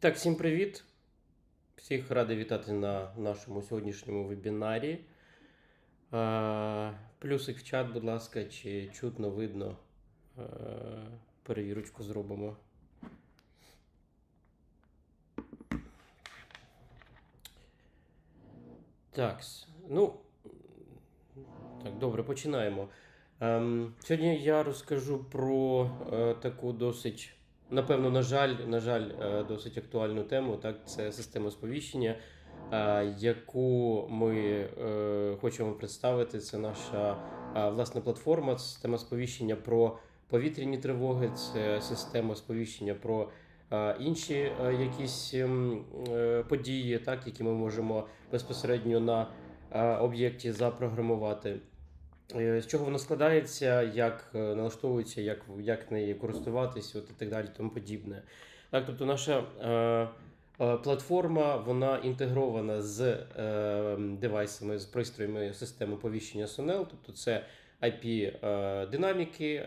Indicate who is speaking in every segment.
Speaker 1: Так, всім привіт. Всіх радий вітати на нашому сьогоднішньому вебінарі. Плюсик в чат, будь ласка, чи чутно видно. Перевірочку зробимо. Так, ну, так, добре, починаємо. Сьогодні я розкажу про е, таку досить, напевно, на жаль, на жаль, е, досить актуальну тему. Так, це система сповіщення, е, яку ми е, хочемо представити. Це наша власна платформа, система сповіщення про повітряні тривоги, це система сповіщення про інші якісь ем, події, так, які ми можемо безпосередньо на об'єкті запрограмувати. Е, З чого вона складається, як е, налаштовується, як, як нею користуватись, от і так далі, тому подібне. Так, тобто наша е, е, платформа вона інтегрована з е, девайсами, з пристроями системи повіщення SONEL, тобто це IP е,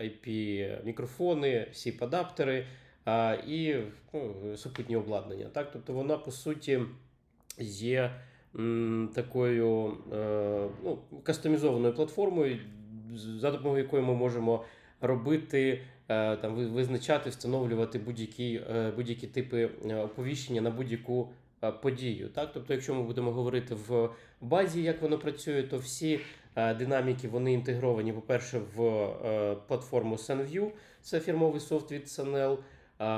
Speaker 1: IP мікрофони, SIP адаптери е, і ну, супутні обладнання. Так, тобто вона по суті є такою е, ну, кастомізованою платформою, за допомогою якої ми можемо робити, е, там, ви- визначати, встановлювати будь-які, е, будь-які типи оповіщення на будь-яку подію. Так? Тобто, якщо ми будемо говорити в базі, як воно працює, то всі динаміки вони інтегровані, по-перше, в платформу SunView, це фірмовий софт від SNL.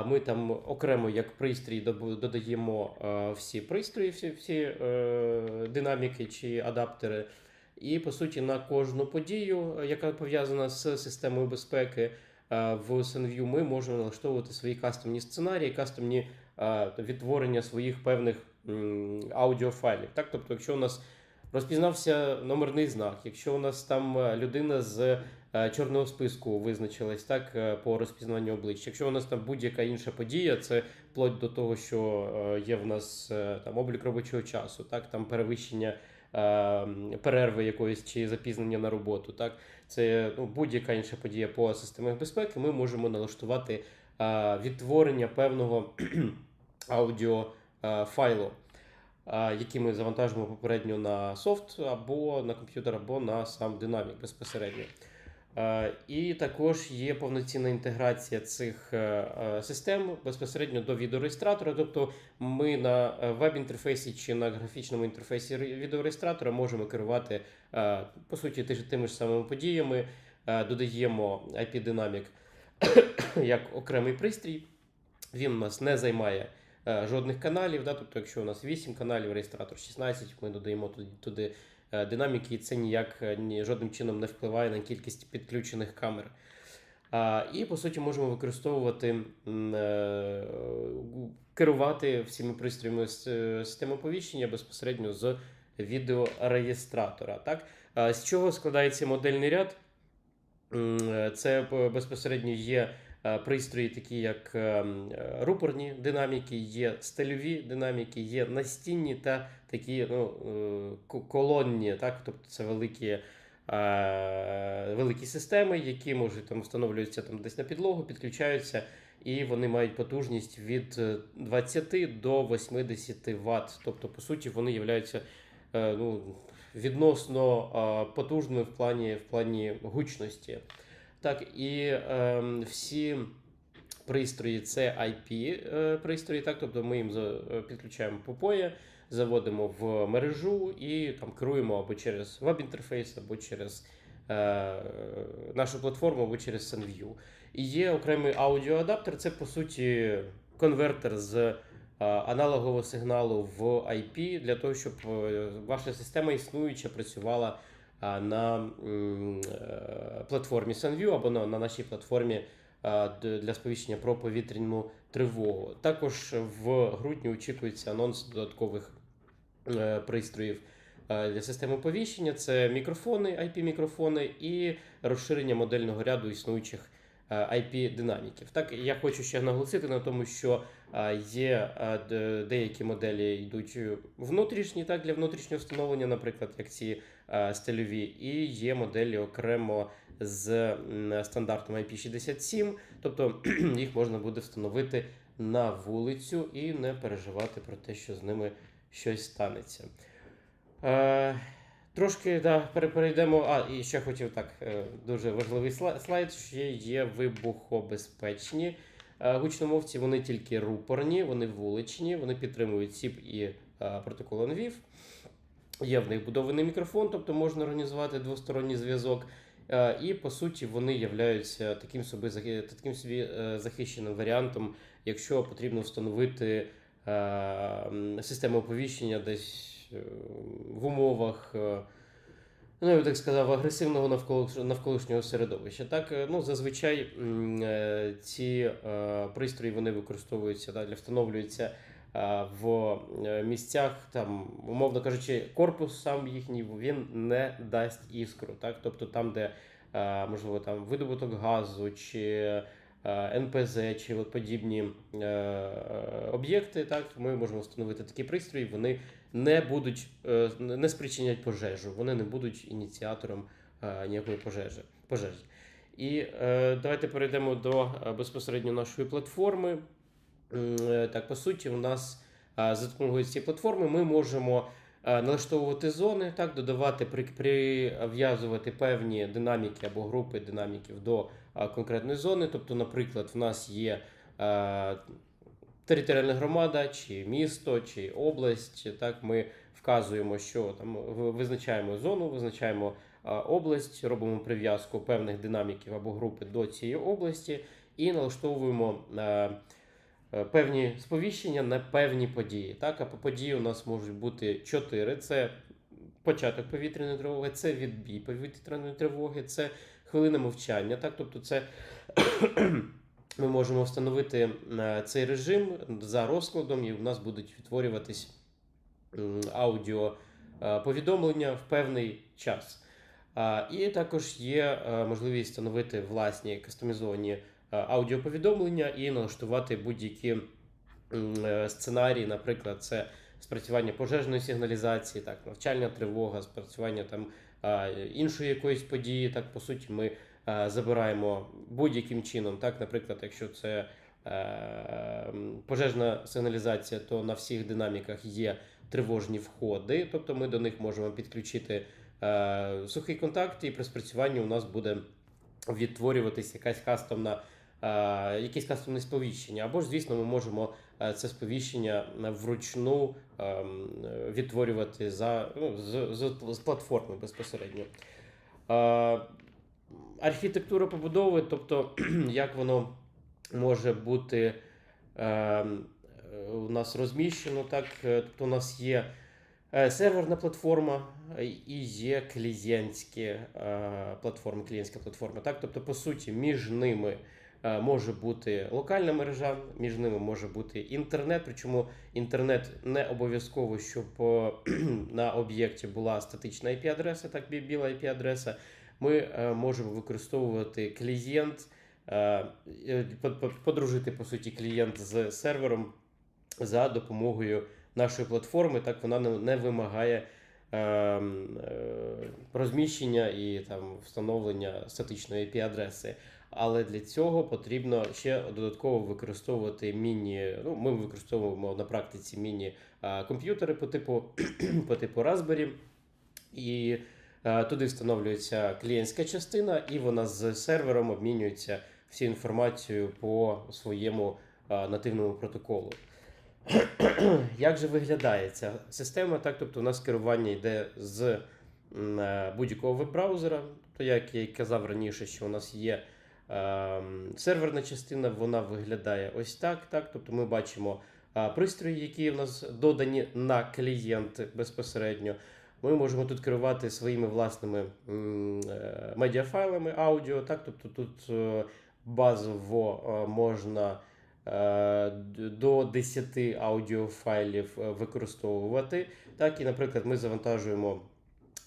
Speaker 1: Ми там окремо як пристрій додаємо всі пристрої, всі, всі е, динаміки чи адаптери. І по суті на кожну подію, яка пов'язана з системою безпеки е, в SenView, ми можемо налаштовувати свої кастомні сценарії, кастомні е, відтворення своїх певних аудіофайлів. Так, тобто, якщо у нас розпізнався номерний знак, якщо у нас там людина з чорного списку визначилась так е, по розпізнаванню обличчя. Якщо у нас там будь-яка інша подія, це вплоть до того, що е, є в нас е, там облік робочого часу, так там перевищення е, перерви якоїсь чи запізнення на роботу. Так, це ну, будь-яка інша подія по системах безпеки. Ми можемо налаштувати е, відтворення певного аудіофайлу. е, Які ми завантажимо попередньо на софт або на комп'ютер, або на сам динамік безпосередньо. Е, І також є повноцінна інтеграція цих е, е, систем безпосередньо до відеореєстратора. Тобто ми на веб-інтерфейсі чи на графічному інтерфейсі відеореєстратора можемо керувати по суті тими ж самими подіями, додаємо IP-динамік як окремий пристрій. Він у нас не займає жодних каналів. Да? Тобто, якщо у нас 8 каналів, реєстратор 16, ми додаємо туди, динаміки, і це ніяк е, ні, жодним чином не впливає на кількість підключених камер. І по суті можемо використовувати е, керувати всіми пристроями е, системи оповіщення безпосередньо з відеореєстратора. Так? З чого складається модельний ряд? Е, Це безпосередньо є е, пристрої, такі як е, м, е, рупорні динаміки, є стильові динаміки, є настінні та такі ну, е, колонні, так? тобто це великі, е, великі системи, які можуть там встановлюються там десь на підлогу, підключаються, і вони мають потужність від е, 20 до 80 Вт. Тобто, по суті, вони являються е, ну, відносно е, потужними в плані, в плані гучності. Так, і ем, всі пристрої це IP е, так, тобто ми їм е, підключаємо попоє, заводимо в мережу і там керуємо або через веб-інтерфейс, або через е, нашу платформу, або через SenView. І є окремий аудіоадаптер, це по суті конвертер з е, аналогового сигналу в IP для того, щоб е, ваша система існуюча працювала на е, платформі SunView або на, на нашій платформі для сповіщення про повітряну тривогу. Також в грудні очікується анонс додаткових е, пристроїв е, для системи оповіщення. Це мікрофони, IP-мікрофони і розширення модельного ряду існуючих IP-динаміків. Так, я хочу ще наголосити на тому, що є деякі моделі йдуть внутрішні, так, для внутрішнього встановлення, наприклад, як ці стильові, і є моделі окремо з стандартом IP67, тобто їх можна буде встановити на вулицю і не переживати про те, що з ними щось станеться. Е, Трошки да, перейдемо. А, і ще хотів так, е, дуже важливий слайд. Ще є вибухобезпечні е, гучномовці. Вони тільки рупорні, вони вуличні, вони підтримують SIP і е, протокол NVIF. Є в них будований мікрофон, тобто можна організувати двосторонній зв'язок. Е, І по суті вони являються таким собі таким собі е, захищеним варіантом, якщо потрібно встановити е, систему оповіщення десь в умовах. Ну, я би так сказав, агресивного навколо навколишнього середовища. Так, ну зазвичай ці пристрої вони використовуються для встановлюються в е, місцях, там, умовно кажучи, корпус сам їхній він не дасть іскру. Так? Тобто там, де е, можливо там видобуток газу чи е, НПЗ, чи от подібні е, об'єкти, так ми можемо встановити такі пристрої. Вони не будуть е, не спричинять пожежу, вони не будуть ініціатором е, ніякої пожежі. пожежі. І е, давайте перейдемо до е, безпосередньо нашої платформи. Е, Так, по суті, у нас за допомогою цієї платформи ми можемо налаштовувати зони, так, додавати, при- прив'язувати певні динаміки або групи динаміків до конкретної зони. Тобто, наприклад, в нас є територіальна громада, чи місто, чи область. Так, ми вказуємо, що там визначаємо зону, визначаємо область, робимо прив'язку певних динаміків або групи до цієї області і налаштовуємо. Певні сповіщення на певні події. Так, а по події у нас можуть бути чотири: це початок повітряної тривоги, це відбій повітряної тривоги, це хвилина мовчання. Так, тобто, це ми можемо встановити е, цей режим за розкладом, і у нас будуть відтворюватись аудіо е, повідомлення в певний час. І також є е, можливість встановити власні кастомізовані е, аудіоповідомлення і налаштувати будь-які е, сценарії, наприклад, це спрацювання пожежної сигналізації, так, навчальна тривога, спрацювання там іншої якоїсь події. Так, по суті, ми е, забираємо будь-яким чином. Так, наприклад, якщо це е, пожежна сигналізація, то на всіх динаміках є тривожні входи, тобто ми до них можемо підключити е, сухий контакт, і при спрацюванні у нас буде відтворюватись якась кастомна. е, Якесь кастомне сповіщення, або ж, звісно, ми можемо е, це сповіщення вручну ем, відтворювати за, ну, з, з, з платформи безпосередньо. Е, Архітектура побудови, тобто як воно може бути ем, у нас розміщено, так, тобто у нас є серверна платформа е, і є клієнтські е, платформи, клієнтська платформа. Так, тобто, по суті, між ними е, може бути локальна мережа, між ними може бути інтернет. Причому інтернет не обов'язково, щоб е, на об'єкті була статична IP-адреса, так біла IP-адреса. Ми е, можемо використовувати клієнт, е, е, по- по- подружити по суті клієнт з сервером за допомогою нашої платформи. Так вона не, вимагає е, е, розміщення і там встановлення статичної IP-адреси. Але для цього потрібно ще додатково використовувати міні. Ну, ми використовуємо на практиці міні-комп'ютери по типу, по типу Raspberry. І е, туди встановлюється клієнтська частина, і вона з сервером обмінюється всю інформацією по своєму е, нативному протоколу. Як же виглядає ця система? Так, тобто у нас керування йде з е, будь-якого веб-браузера. То, як я й казав раніше, що у нас є е, серверна частина, вона виглядає ось так. так тобто ми бачимо е, пристрої, які у нас додані на клієнт безпосередньо. Ми можемо тут керувати своїми власними е, медіафайлами аудіо. Так, тобто тут базово можна до 10 аудіофайлів е, використовувати. Так, і, наприклад, ми завантажуємо,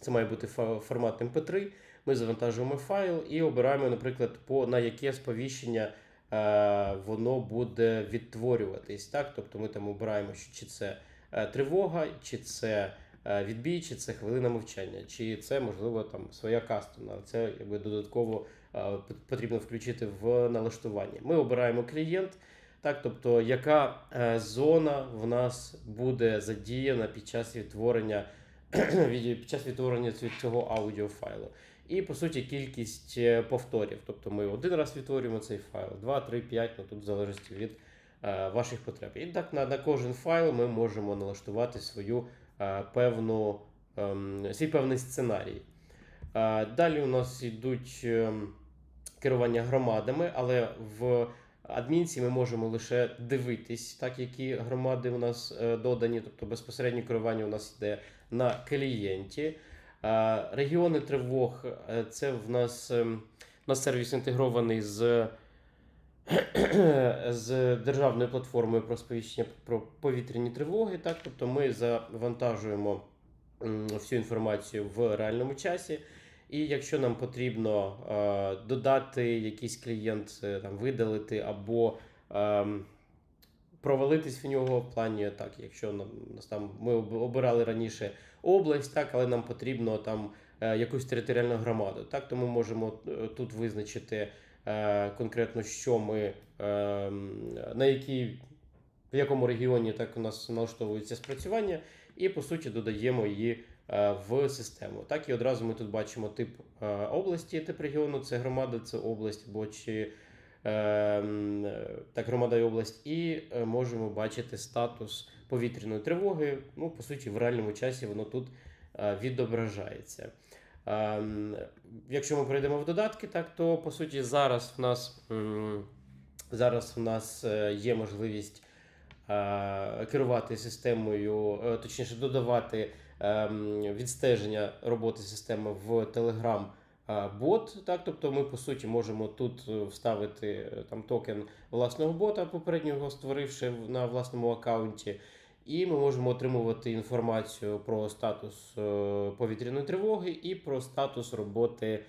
Speaker 1: це має бути формат MP3. Ми завантажуємо файл і обираємо, наприклад, по на яке сповіщення е, воно буде відтворюватись. Так? Тобто ми там обираємо, чи це е, тривога, чи це е, відбій, чи це хвилина мовчання, чи це можливо там своя кастомна. Це якби додатково е, потрібно включити в налаштування. Ми обираємо клієнт. Так, тобто, яка е, зона в нас буде задіяна під час відтворення під час відтворення цього аудіофайлу. І по суті кількість е, повторів. Тобто ми один раз відтворюємо цей файл, 2, 3, 5, ну тут в залежності від е, ваших потреб. І так на, на кожен файл ми можемо налаштувати свою е, певну, ем, свій певний сценарій. Е, далі у нас йдуть ем, керування громадами, але в адмінці ми можемо лише дивитись, так які громади у нас е, додані, тобто безпосередньо керування у нас йде на клієнті. Е, Регіони тривог е, це в нас, ем, у нас сервіс інтегрований з, з державною платформою про сповіщення про повітряні тривоги. Так? Тобто ми завантажуємо всю інформацію в реальному часі. І якщо нам потрібно е, додати якийсь клієнт, е, там, видалити або ем, провалитись в нього в плані, так, якщо нам там ми обирали раніше область, так, але нам потрібно там е, якусь територіальну громаду. Так, то ми можемо е, тут визначити е, конкретно, що ми ем, на якій, в якому регіоні так у нас налаштовується спрацювання, і по суті додаємо її е, в систему. Так і одразу ми тут бачимо тип е, області, тип регіону, це громада, це область або чи е, так, громада і область, і е, можемо бачити статус повітряної тривоги. Ну, по суті, в реальному часі воно тут е, відображається. Якщо ми перейдемо в додатки, так то по суті зараз в нас зараз в нас е, є можливість е, керувати системою, е, точніше, додавати відстеження роботи системи в Telegram е, бот. Так, тобто ми по суті можемо тут е, вставити е, там токен власного бота, попередньо його створивши на власному аккаунті. І ми можемо отримувати інформацію про статус повітряної тривоги і про статус роботи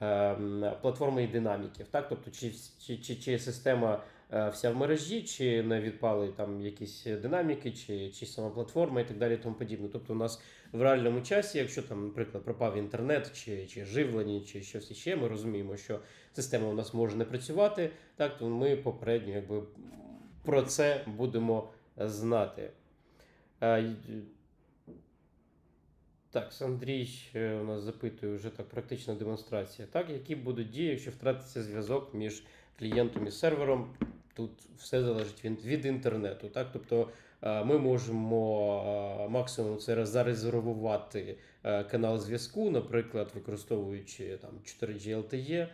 Speaker 1: ем, платформи і динаміків. Так? Тобто, чи, чи, чи, система вся в мережі, чи не відпали там якісь динаміки, чи, чи сама платформа і так далі. Тому подібне. Тобто, у нас в реальному часі, якщо там, наприклад, пропав інтернет, чи, чи живлення, чи щось іще, ми розуміємо, що система у нас може не працювати, так то ми попередньо якби про це будемо знати. Так, Андрій е, у нас запитує вже так, практична демонстрація. Так, які будуть дії, якщо втратиться зв'язок між клієнтом і сервером? Тут все залежить від, від інтернету. Так? Тобто е, ми можемо е, максимум це зарезервувати канал зв'язку, наприклад, використовуючи там 4G LTE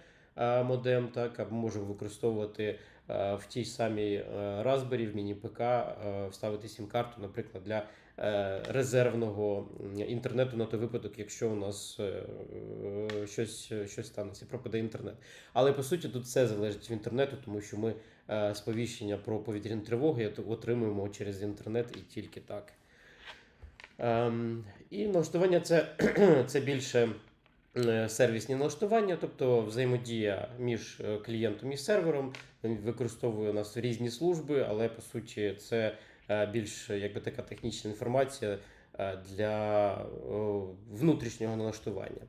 Speaker 1: модем, так, або можемо використовувати в тій самій Raspberry, в міні-ПК, е, вставити сім-карту, наприклад, для резервного інтернету на той випадок, якщо у нас е, е, щось, щось станеться, пропаде інтернет. Але по суті тут все залежить від інтернету, тому що ми е, сповіщення про повітряні тривоги отримуємо через інтернет і тільки так. Ем, і налаштування це, це більше е, сервісні налаштування, тобто взаємодія між е, клієнтом і сервером. Він використовує у нас різні служби, але по суті це е, більш якби така технічна інформація е, для внутрішнього налаштування.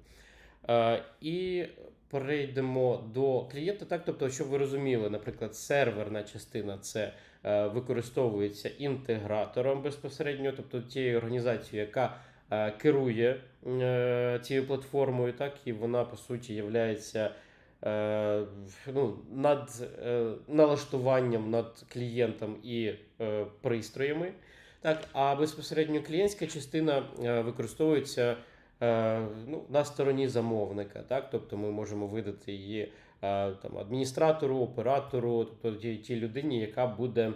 Speaker 1: Е, І перейдемо до клієнта. Так, тобто, щоб ви розуміли, наприклад, серверна частина це е, використовується інтегратором безпосередньо, тобто тією організацією, яка е, керує е, цією платформою, так і вона по суті являється е, ну, над е, налаштуванням над клієнтом і е, пристроями. Так, а безпосередньо клієнтська частина е, використовується е, ну, на стороні замовника. Так? Тобто ми можемо видати її е, там, адміністратору, оператору, тобто тій, тій людині, яка буде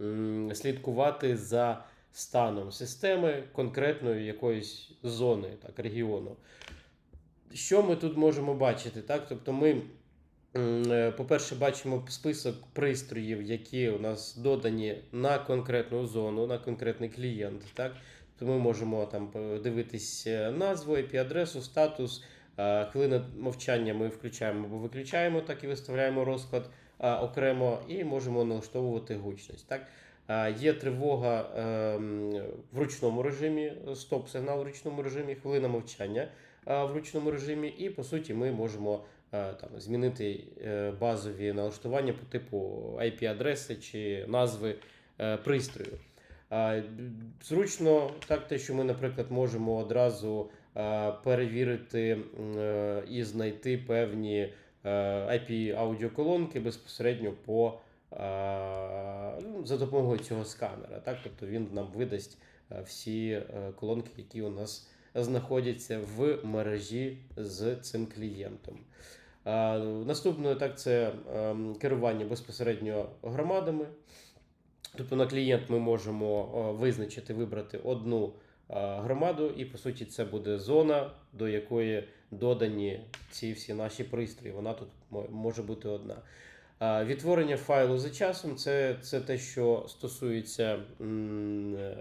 Speaker 1: м, слідкувати за станом системи конкретної якоїсь зони, так, регіону. Що ми тут можемо бачити? Так? Тобто ми, е, по-перше, бачимо список пристроїв, які у нас додані на конкретну зону, на конкретний клієнт. Так? То ми можемо там подивитись е, назву, IP-адресу, статус. е, Хвилина мовчання ми включаємо або виключаємо, так і виставляємо розклад окремо, і можемо налаштовувати гучність. Так? Є тривога ем, в ручному режимі, стоп-сигнал в ручному режимі, хвилина мовчання в ручному режимі, і по суті ми можемо е, там, змінити е, базові налаштування по типу IP-адреси чи назви е, пристрою. Е, Зручно так, те, що ми, наприклад, можемо одразу е, перевірити е, і знайти певні е, IP-аудіоколонки безпосередньо по е, ну, за допомогою цього сканера. Так? Тобто він нам видасть е, всі е, колонки, які у нас знаходяться в мережі з цим клієнтом. Наступною так це ем, керування безпосередньо громадами. Тобто на клієнт ми можемо е, визначити, вибрати одну е, громаду, і по суті це буде зона, до якої додані ці всі наші пристрої. Вона тут може бути одна. Відтворення файлу за часом це, це те, що стосується м, е,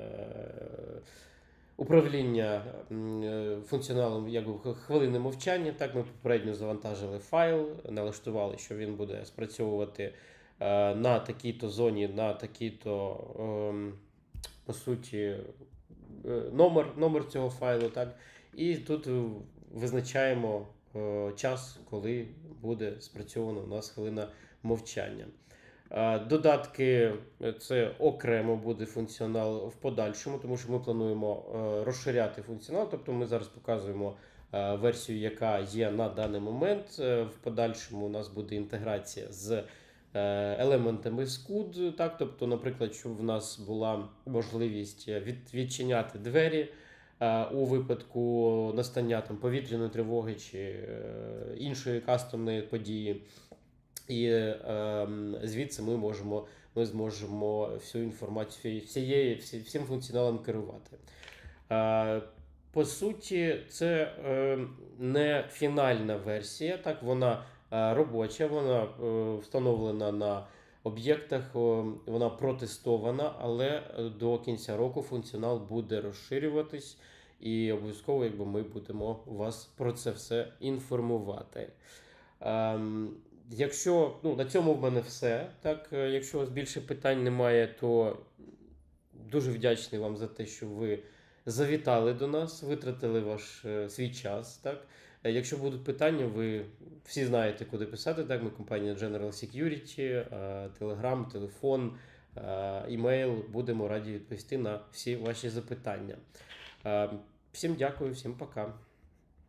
Speaker 1: управління е, функціоналом як хвилини мовчання. Так, ми попередньо завантажили файл, налаштували, що він буде спрацьовувати е, на такій-то зоні, на такій-то, ем, по суті, е, номер, номер цього файлу. Так? І тут визначаємо час, коли буде спрацьована у нас хвилина мовчання. Додатки е, це окремо буде функціонал в подальшому, тому що ми плануємо е, розширяти функціонал. Тобто ми зараз показуємо е, версію, яка є на даний момент. В подальшому у нас буде інтеграція з елементами SCUD. Так, тобто, наприклад, щоб в нас була можливість відчиняти двері. У випадку настання там повітряної тривоги чи іншої кастомної події, і е, звідси ми можемо ми зможемо всю інформацію всієї, всі, всім функціоналом керувати. Е, По суті, це е, не фінальна версія, так вона е, робоча, вона е, встановлена на об'єктах, о, вона протестована, але е, до кінця року функціонал буде розширюватись, і обов'язково, якби ми будемо вас про це все інформувати. Ем, Якщо ну, на цьому в мене все. Так, Е, якщо у вас більше питань немає, то дуже вдячний вам за те, що ви завітали до нас, витратили ваш е, свій час. Так? Е, Якщо будуть питання, ви всі знаєте, куди писати. Так, ми компанія General Security, Telegram, телефон, імейл. Будемо раді відповісти на всі ваші запитання. Всім дякую, всім пока.